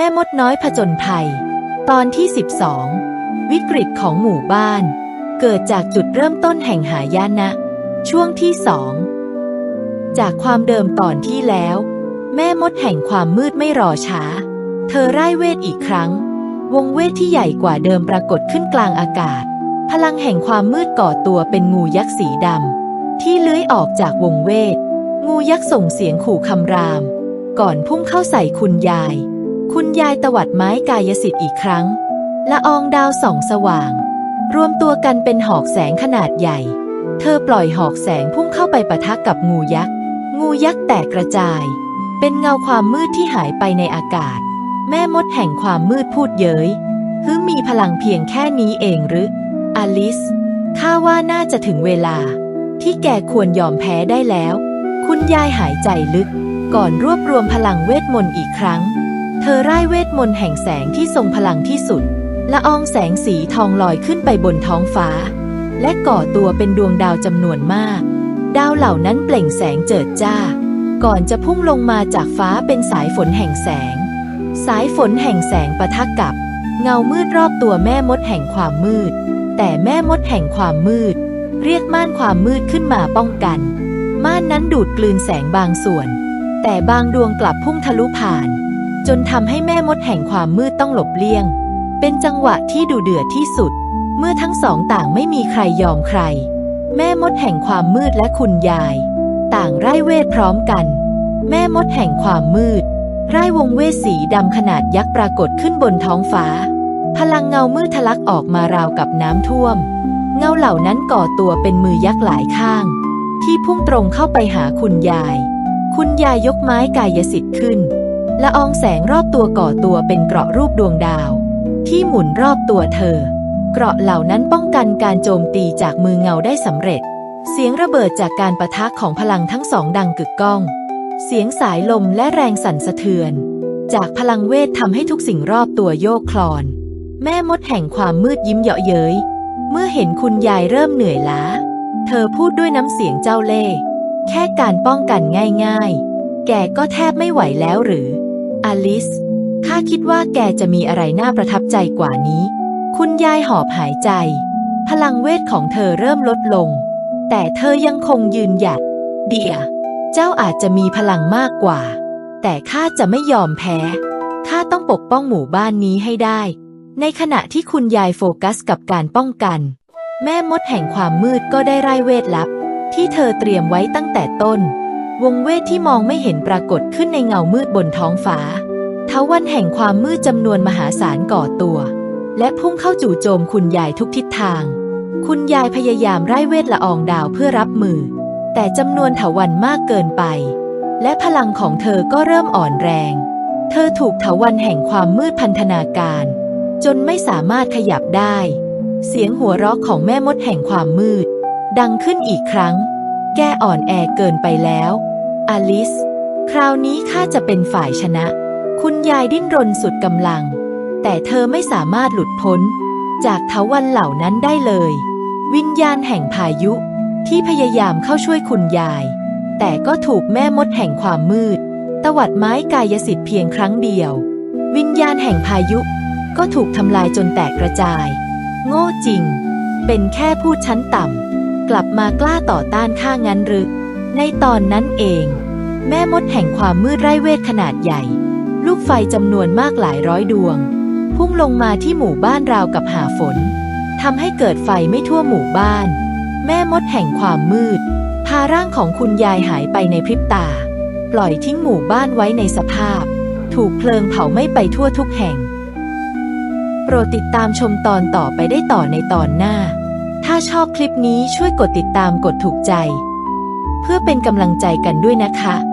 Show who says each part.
Speaker 1: แม่มดน้อยผจญภัย ตอนที่ 12 วิกฤตของหมู่บ้าน เกิดจากจุดเริ่มต้นแห่งหายนะ ช่วงที่สองจากความเดิมตอนที่แล้ว แม่มดแห่งความมืดไม่รอช้า เธอไร่เวทอีกครั้ง วงเวทที่ใหญ่กว่าเดิมปรากฏขึ้นกลางอากาศ พลังแห่งความมืดก่อตัวเป็นงูยักษ์สีดำที่เลื้อยออกจากวงเวท งูยักษ์ส่งเสียงขู่คำราม ก่อนพุ่งเข้าใส่คุณยาย คุณยายตวัดไม้กายสิทธิ์อีกครั้ง ละอองดาวส่องสว่าง รวมตัวกันเป็นหอกแสงขนาดใหญ่ เธอปล่อยหอกแสงพุ่งเข้าไปปะทะกับงูยักษ์ งูยักษ์แตกกระจาย เป็นเงาความมืดที่หายไปในอากาศ แม่มดแห่งความมืดพูดเย้ยฮึมีพลังเพียงแค่นี้เองหรือ อลิส ข้าว่าน่าจะถึงเวลา ที่แกควรยอมแพ้ได้แล้ว คุณยายหายใจลึก ก่อนรวบรวมพลังเวทมนต์อีกครั้ง อร่ายเวทมนต์แห่งแสงที่ทรงพลังที่สุด ละอองแสงสีทองลอยขึ้นไปบนท้องฟ้า และก่อตัวเป็นดวงดาวจำนวนมาก ดาวเหล่านั้นเปล่งแสงเจิดจ้า ก่อนจะพุ่งลงมาจากฟ้าเป็นสายฝนแห่งแสง สายฝนแห่งแสงปะทะกับ เงามืดรอบตัวแม่มดแห่งความมืด แต่แม่มดแห่งความมืด เรียกม่านความมืดขึ้นมาป้องกัน ม่านนั้นดูดกลืนแสงบางส่วน แต่บางดวงกลับพุ่งทะลุผ่าน จนทำให้แม่มดแห่งความมืดต้องหลบเลี่ยง เป็นจังหวะที่ดูเดือดที่สุด เมื่อทั้งสองต่างไม่มีใครยอมใคร แม่มดแห่งความมืดและคุณยาย ต่างไร้เวทพร้อมกัน แม่มดแห่งความมืดไร้วงเวทสีดำขนาดยักษ์ปรากฏขึ้นบนท้องฟ้า พลังเงามืดทะลักออกมาราวกับน้ำท่วม เงาเหล่านั้นก่อตัวเป็นมือยักษ์หลายข้าง ที่พุ่งตรงเข้าไปหาคุณยาย คุณยายยกไม้กายสิทธิ์ขึ้น ละอองแสงรอบตัวก่อตัวเป็นเกราะรูปดวงดาว ที่หมุนรอบตัวเธอ เกราะเหล่านั้นป้องกันการโจมตีจากมือเงาได้สำเร็จ เสียงระเบิดจากการประทะของพลังทั้งสองดังกึกก้อง เสียงสายลมและแรงสั่นสะเทือน จากพลังเวททำให้ทุกสิ่งรอบตัวโยกคลอน แม่มดแห่งความมืดยิ้มเยาะเย้ย เมื่อเห็นคุณยายเริ่มเหนื่อยล้า เธอพูดด้วยน้ำเสียงเจ้าเล่ห์แค่การป้องกันง่าย ๆ แกก็แทบไม่ไหวแล้วหรือ อลิส ข้าคิดว่าแกจะมีอะไรน่าประทับใจกว่านี้ คุณยายหอบหายใจ พลังเวทของเธอเริ่มลดลง แต่เธอยังคงยืนหยัด เดีย เจ้าอาจจะมีพลังมากกว่า แต่ข้าจะไม่ยอมแพ้ ข้าต้องปกป้องหมู่บ้านนี้ให้ได้ ในขณะที่คุณยายโฟกัสกับการป้องกัน แม่มดแห่งความมืดก็ได้ไร้เวทลับ ที่เธอเตรียมไว้ตั้งแต่ต้น วงเวทที่มองไม่เห็นปรากฏขึ้นในเงามืดบนท้องฟ้าเทวันแห่งความมืดจำนวนมหาศาลก่อตัว และพุ่งเข้าจู่โจมคุณยายทุกทิศทาง คุณยายพยายามไร้เวทละอองดาวเพื่อรับมือ แต่จำนวนเถาวันมากเกินไป และพลังของเธอก็เริ่มอ่อนแรง เธอถูกเถาวันแห่งความมืดพันธนาการ จนไม่สามารถขยับได้ เสียงหัวเราะของแม่มดแห่งความมืด ดังขึ้นอีกครั้ง แกอ่อนแอเกินไปแล้ว อลิส คราวนี้ข้าจะเป็นฝ่ายชนะ คุณยายดิ้นรนสุดกำลัง แต่เธอไม่สามารถหลุดพ้น จากเถาวันเหล่านั้นได้เลย วิญญาณแห่งพายุที่พยายามเข้าช่วยคุณยาย แต่ก็ถูกแม่มดแห่งความมืด ตวัดไม้กายสิทธิ์เพียงครั้งเดียว วิญญาณแห่งพายุ ก็ถูกทำลายจนแตกกระจาย โง่จริง เป็นแค่ผู้ชั้นต่ำ กลับมากล้าต่อต้านข้างั้นหรือ ในตอนนั้นเอง แม่มดแห่งความมืดไร้เวทขนาดใหญ่ ลูกไฟจำนวนมากหลายร้อยดวง พุ่งลงมาที่หมู่บ้านราวกับหาฝนทำให้เกิดไฟไม่ทั่วหมู่บ้าน แม่มดแห่งความมืด พาร่างของคุณยายหายไปในพริบตา ปล่อยทิ้งหมู่บ้านไว้ในสภาพ ถูกเพลิงเผาไม้ไปทั่วทุกแห่ง โปรดติดตามชมตอนต่อไปได้ต่อในตอนหน้า ถ้าชอบคลิปนี้ช่วยกดติดตามกดถูกใจ พื่อเป็นกำลังใจกันด้วยนะคะ